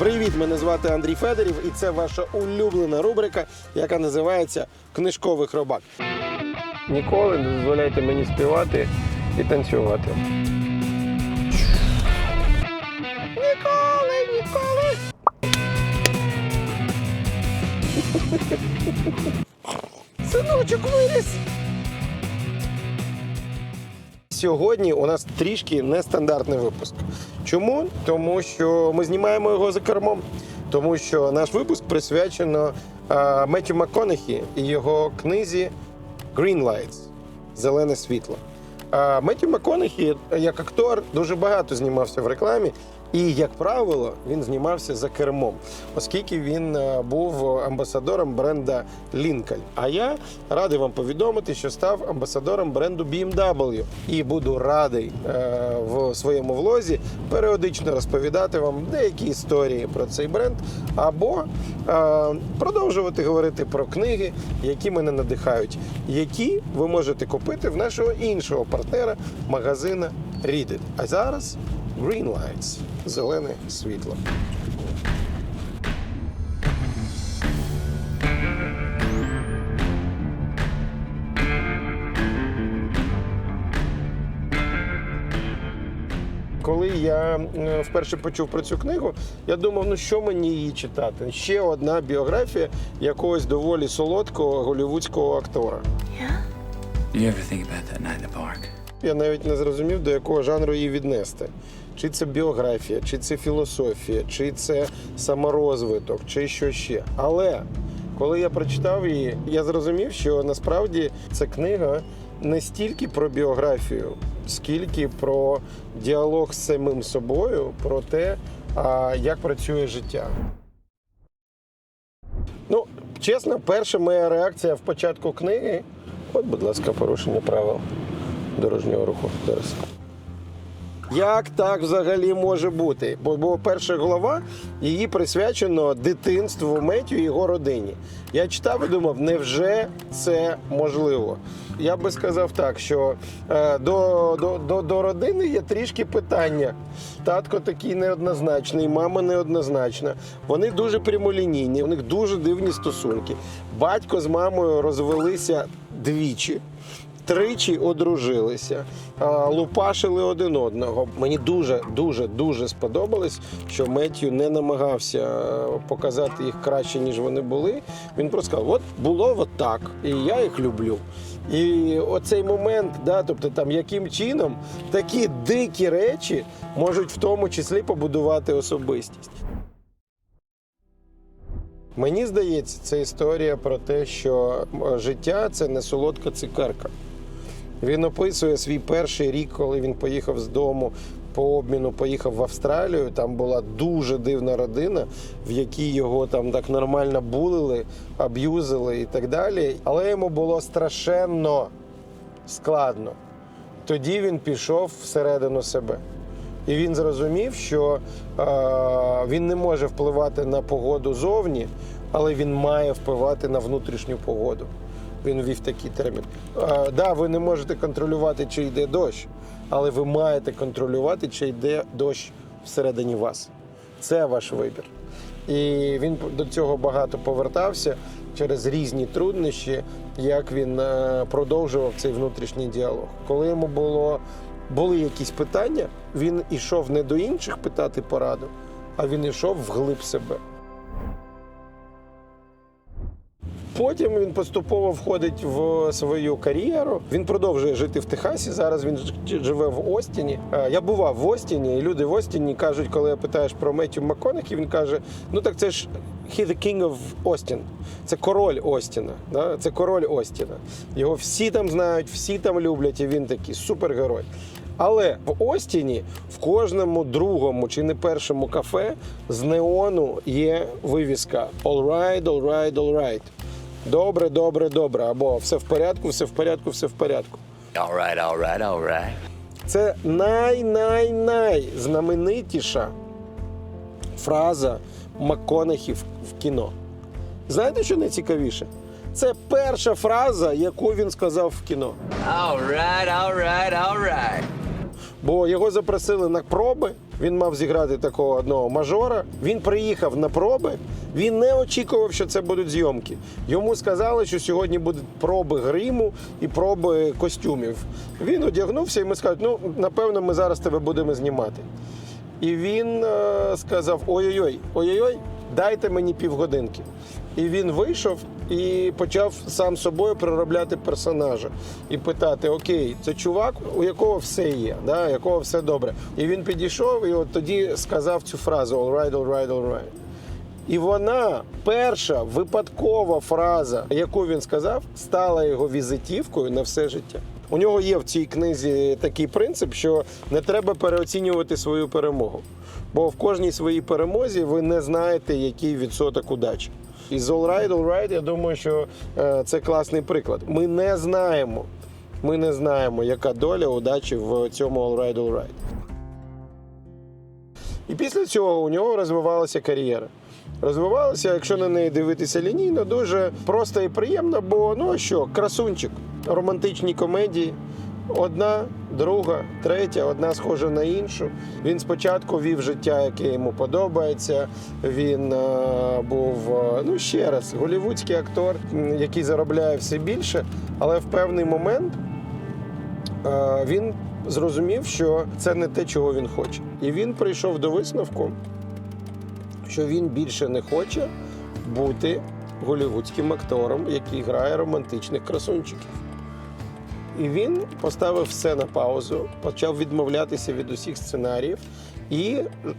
Привіт, мене звати Андрій Федорів, і це ваша улюблена рубрика, яка називається Книжковий хробак. Ніколи не дозволяйте мені співати і танцювати. Ніколи, ніколи. Синочок виріс. Сьогодні у нас трішки нестандартний випуск. Чому? Тому що ми знімаємо його за кермом. Тому що наш випуск присвячено е, Меттю МакКонахі і його книзі Green Lights Зелене світло. А Меттю МакКонахі, як актор, дуже багато знімався в рекламі. І, як правило, він знімався за кермом, оскільки він е, був амбасадором бренда Lincoln. А я радий вам повідомити, що став амбасадором бренду BMW. І буду радий е, в своєму влозі періодично розповідати вам деякі історії про цей бренд, або е, продовжувати говорити про книги, які мене надихають, які ви можете купити в нашого іншого партнера магазина Read. А зараз Green Lights – зелене світло. Коли я е, вперше почув про цю книгу, я думав, ну що мені її читати? Ще одна біографія якогось доволі солодкого голівудського актора. You ever think about that night in the park? Я навіть не зрозумів, до якого жанру її віднести. Чи це біографія, чи це філософія, чи це саморозвиток, чи що ще. Але коли я прочитав її, я зрозумів, що насправді ця книга не стільки про біографію, скільки про діалог з самим собою, про те, як працює життя. Ну, чесно, перша моя реакція в початку книги. От, будь ласка, порушення правил дорожнього руху. Зараз. Як так взагалі може бути? Бо, бо перша глава її присвячено дитинству Меттю і його родині. Я читав і думав, невже це можливо? Я би сказав так, що е, до, до, до, до родини є трішки питання. Татко такий неоднозначний, мама неоднозначна. Вони дуже прямолінійні, у них дуже дивні стосунки. Батько з мамою розвелися двічі тричі одружилися, лупашили один одного. Мені дуже, дуже, дуже сподобалось, що Меттю не намагався е, показати їх краще, ніж вони були. Він просто сказав: от було от так, і я їх люблю. І оцей момент, да, тобто там яким чином такі дикі речі можуть в тому числі побудувати особистість. Мені здається, це історія про те, що життя це не солодка цукерка. Він описує свій перший рік, коли він поїхав з дому по обміну, поїхав в Австралію. Там була дуже дивна родина, в якій його там так нормально булили, аб'юзили і так далі. Але йому було страшенно складно. Тоді він пішов всередину себе. І він зрозумів, що е, він не може впливати на погоду зовні, але він має впливати на внутрішню погоду. Він ввів такий термін. Е, да, ви не можете контролювати, чи йде дощ, але ви маєте контролювати, чи йде дощ всередині вас. Це ваш вибір. І він до цього багато повертався через різні труднощі, як він е, продовжував цей внутрішній діалог. Коли йому було, були якісь питання, він ішов не до інших питати пораду, а він ішов вглиб себе. Потім він поступово входить в свою кар'єру. Він продовжує жити в Техасі. Зараз він живе в Остіні. Е, Я бував в Остіні, і люди в Остіні кажуть, коли я питаєш про Меттю МакКонахі, він каже: ну так це ж he the king of Austin. Це король Остіна. Да? Це король Остіна. Його всі там знають, всі там люблять, і він такий супергерой. Але в Остіні в кожному другому чи не першому кафе з неону є вивіска All right, all right, all right. Добре, добре, добре. Або все в порядку, все в порядку, все в порядку. All right, all right, all right. Це най-най-най знаменитіша фраза МакКонахі в, в кіно. Знаєте, що найцікавіше? Це перша фраза, яку він сказав в кіно. All right, all right, all right. Бо його запросили на проби, Він мав зіграти такого одного мажора. Він приїхав на проби. Він не очікував, що це будуть зйомки. Йому сказали, що сьогодні будуть проби гриму і проби костюмів. Він одягнувся і ми сказали, ну напевно, ми зараз тебе будемо знімати. І він е, сказав: Ой-ой-ой, ой-ой-ой, дайте мені півгодинки. І він вийшов і почав сам собою проробляти персонажа і питати: Окей, це чувак, у якого все є, да, у якого все добре. І він підійшов і от тоді сказав цю фразу all right, all right, all right. І вона перша випадкова фраза, яку він сказав, стала його візитівкою на все життя. У нього є в цій книзі такий принцип, що не треба переоцінювати свою перемогу. Бо в кожній своїй перемозі ви не знаєте, який відсоток удачі. І з All Right, All Right, я думаю, що е, це класний приклад. Ми не знаємо, ми не знаємо, яка доля удачі в цьому All Right, All Right. І після цього у нього розвивалася кар'єра. Розвивалася, якщо на неї дивитися лінійно, дуже просто і приємно, бо ну що, красунчик, романтичні комедії. Одна, друга, третя, одна схожа на іншу. Він спочатку вів життя, яке йому подобається. Він е, був, е, ну ще раз, голівудський актор, який заробляє все більше, але в певний момент е, він зрозумів, що це не те, чого він хоче. І він прийшов до висновку, що він більше не хоче бути голівудським актором, який грає романтичних красунчиків. І він поставив все на паузу, почав відмовлятися від усіх сценаріїв і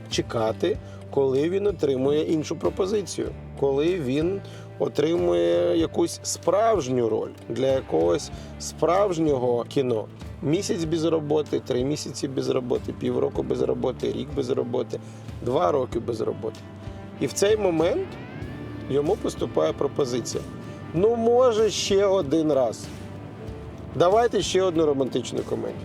чекати, коли він отримує іншу пропозицію, коли він отримує якусь справжню роль для якогось справжнього кіно. Місяць без роботи, три місяці без роботи, півроку без роботи, рік без роботи, два роки без роботи. І в цей момент йому поступає пропозиція. Ну, може, ще один раз. Давайте ще одну романтичну комедію.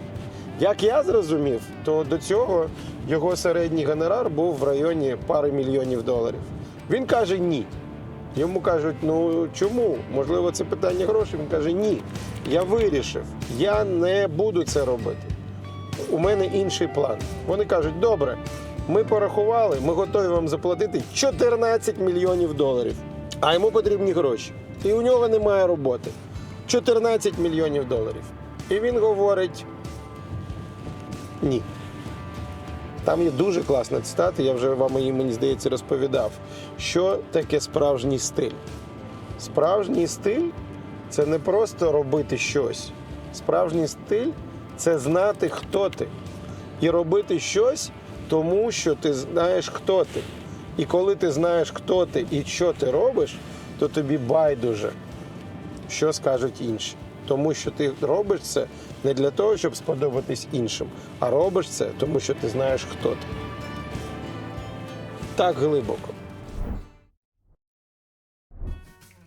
Як я зрозумів, то до цього його середній гонорар був в районі пари мільйонів доларів. Він каже ні. Йому кажуть, ну чому? Можливо, це питання грошей. Він каже, ні. Я вирішив, я не буду це робити. У мене інший план. Вони кажуть, добре, ми порахували, ми готові вам заплатити 14 мільйонів доларів. А йому потрібні гроші. І у нього немає роботи. 14 мільйонів доларів. І він говорить: ні. Там є дуже класна цитата, я вже вам її, мені здається, розповідав. Що таке справжній стиль? Справжній стиль це не просто робити щось. Справжній стиль це знати, хто ти. І робити щось, тому що ти знаєш, хто ти. І коли ти знаєш, хто ти і що ти робиш, то тобі байдуже, що скажуть інші. Тому що ти робиш це не для того, щоб сподобатись іншим, а робиш це, тому що ти знаєш, хто ти. Так глибоко.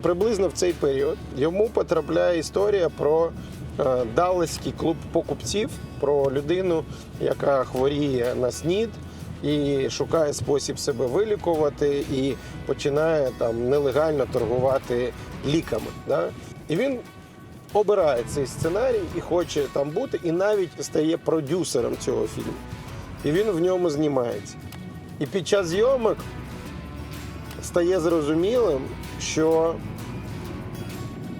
Приблизно в цей період йому потрапляє історія про е, Далласький клуб покупців, про людину, яка хворіє на снід і шукає спосіб себе вилікувати, і починає там нелегально торгувати ліками. Да? І він обирає цей сценарій і хоче там бути, і навіть стає продюсером цього фільму. І він в ньому знімається. І під час зйомок стає зрозумілим, що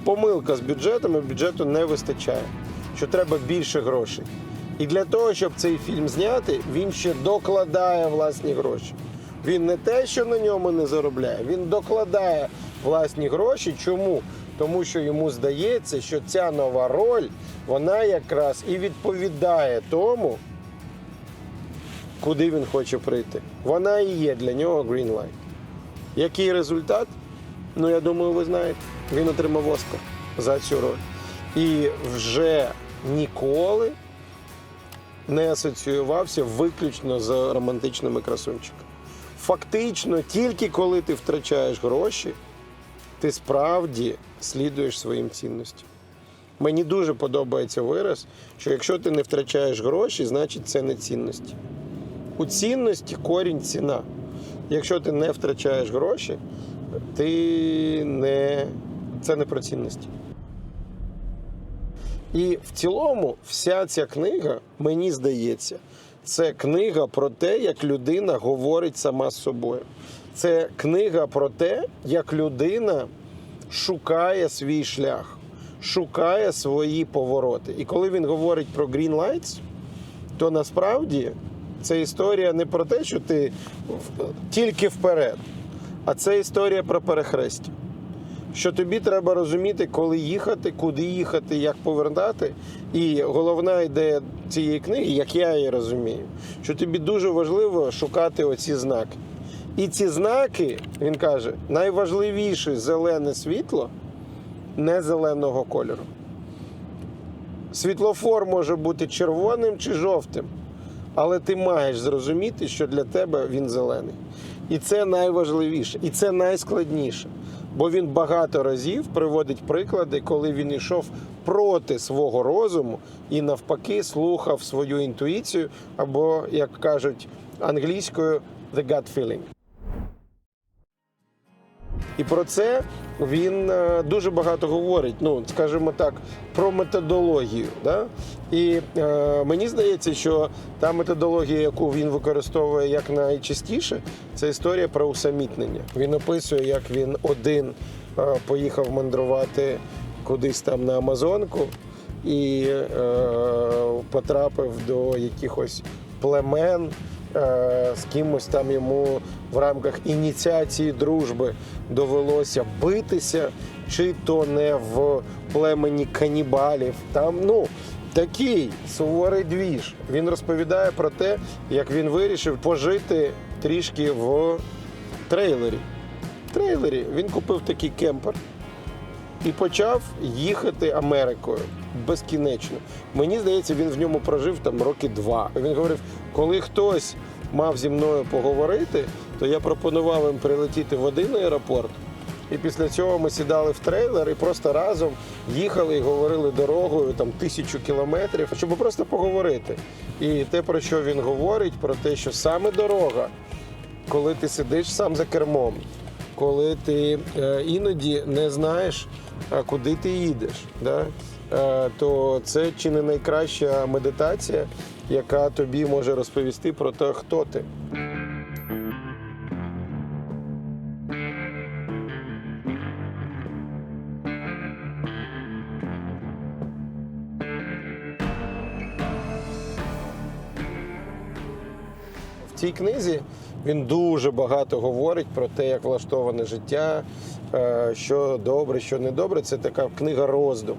помилка з бюджетом і бюджету не вистачає, що треба більше грошей. І для того, щоб цей фільм зняти, він ще докладає власні гроші. Він не те, що на ньому не заробляє, він докладає власні гроші. Чому? Тому що йому здається, що ця нова роль, вона якраз і відповідає тому, куди він хоче прийти. Вона і є для нього Green. Який результат? Ну, я думаю, ви знаєте. Він отримав Оскар за цю роль. І вже ніколи не асоціювався виключно з романтичними красунчиками. Фактично, тільки коли ти втрачаєш гроші, ти справді слідуєш своїм цінностям. Мені дуже подобається вираз, що якщо ти не втрачаєш гроші, значить це не цінності. У цінності корінь ціна. Якщо ти не втрачаєш гроші, ти не... це не про цінності. І в цілому вся ця книга, мені здається, Це книга про те, як людина говорить сама з собою. Це книга про те, як людина шукає свій шлях, шукає свої повороти. І коли він говорить про Green Lights, то насправді це історія не про те, що ти тільки вперед, а це історія про перехрестя. Що тобі треба розуміти, коли їхати, куди їхати, як повертати. І головна ідея цієї книги, як я її розумію, що тобі дуже важливо шукати оці знаки. І ці знаки, він каже, найважливіше зелене світло не зеленого кольору. Світлофор може бути червоним чи жовтим, але ти маєш зрозуміти, що для тебе він зелений. І це найважливіше, і це найскладніше. Бо він багато разів приводить приклади, коли він йшов проти свого розуму і навпаки слухав свою інтуїцію, або, як кажуть англійською, the gut feeling. І про це він е, дуже багато говорить. Ну, скажімо так, про методологію. Да? І е, мені здається, що та методологія, яку він використовує як найчастіше, це історія про усамітнення. Він описує, як він один е, поїхав мандрувати кудись там на Амазонку і е, потрапив до якихось племен. Е, З кимось там йому в рамках ініціації дружби довелося битися, чи то не в племені канібалів. Там ну такий суворий двіж. Він розповідає про те, як він вирішив пожити трішки в трейлері. В трейлері він купив такий кемпер і почав їхати Америкою безкінечно. Мені здається, він в ньому прожив там роки два. Він говорив, коли хтось мав зі мною поговорити, то я пропонував їм прилетіти в один аеропорт. І після цього ми сідали в трейлер і просто разом їхали і говорили дорогою там тисячу кілометрів, щоб просто поговорити. І те, про що він говорить, про те, що саме дорога, коли ти сидиш сам за кермом, коли ти е, іноді не знаєш, куди ти їдеш, да? е, то це чи не найкраща медитація, яка тобі може розповісти про те, хто ти. В цій книзі він дуже багато говорить про те, як влаштоване життя, що добре, що не добре. Це така книга роздум.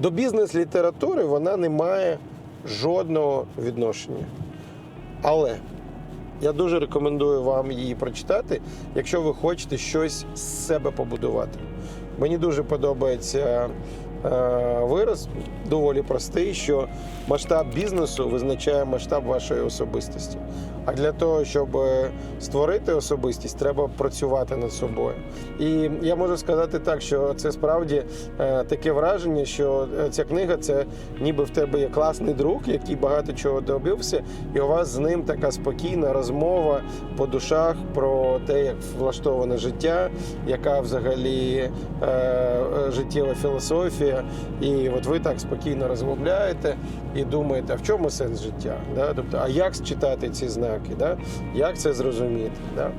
До бізнес-літератури вона не має жодного відношення. Але я дуже рекомендую вам її прочитати, якщо ви хочете щось з себе побудувати. Мені дуже подобається е, вираз, доволі простий, що масштаб бізнесу визначає масштаб вашої особистості. А для того, щоб е, створити особистість, треба працювати над собою. І я можу сказати так, що це справді е, таке враження, що е, ця книга це ніби в тебе є класний друг, який багато чого добився, і у вас з ним така спокійна розмова по душах про те, як влаштоване життя, яка взагалі е, е, життєва філософія. І от ви так спокійно розмовляєте і думаєте, а в чому сенс життя? Да? Тобто, а як читати ці знаки? Да? Як це зрозуміти? Да?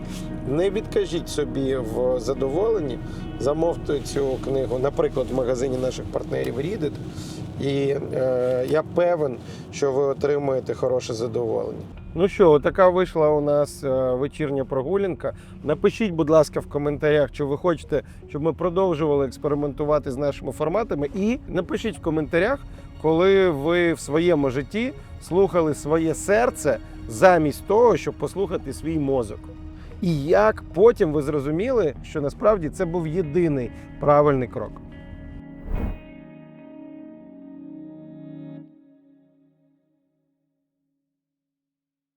Не відкажіть собі в задоволенні, замовте цю книгу, наприклад, в магазині наших партнерів Reddit, і е, я певен, що ви отримаєте хороше задоволення. Ну що, така вийшла у нас е, вечірня прогулянка. Напишіть, будь ласка, в коментарях, чи ви хочете, щоб ми продовжували експериментувати з нашими форматами. І напишіть в коментарях, коли ви в своєму житті слухали своє серце замість того, щоб послухати свій мозок. І як потім ви зрозуміли, що насправді це був єдиний правильний крок.